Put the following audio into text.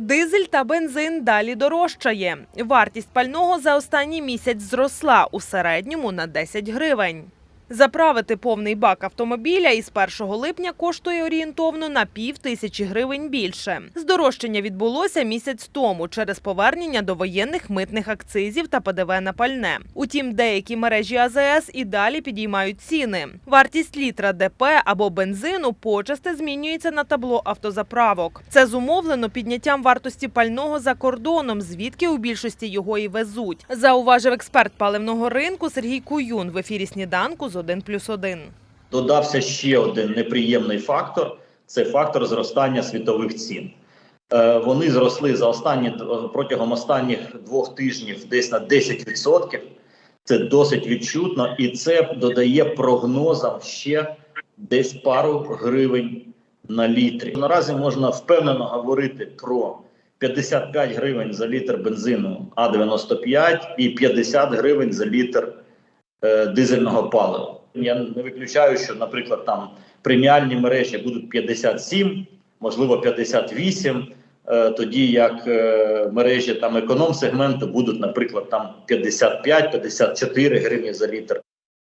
Дизель та бензин далі дорожчає. Вартість пального за останній місяць зросла у середньому на 10 гривень. Заправити повний бак автомобіля із 1 липня коштує орієнтовно на пів тисячі гривень більше. Здорожчання відбулося місяць тому через повернення до воєнних митних акцизів та ПДВ на пальне. Утім, деякі мережі АЗС і далі підіймають ціни. Вартість літра ДП або бензину почасти змінюється на табло автозаправок. Це зумовлено підняттям вартості пального за кордоном, звідки у більшості його і везуть. Зауважив експерт паливного ринку Сергій Куюн в ефірі сніданку з 1 плюс 1. Додався ще один неприємний фактор це фактор зростання світових цін. Е, Вони зросли за останні протягом останніх двох тижнів десь на 10%. Це досить відчутно, і це додає прогнозам ще десь пару гривень на літрі. Наразі можна впевнено говорити про 55 гривень за літр бензину А95 і 50 гривень за літр е, дизельного палива. Я не виключаю, що, наприклад, там преміальні мережі будуть 57, можливо, 58, е, тоді як е, мережі там економ-сегменту будуть, наприклад, там 55-54 гривні за літр.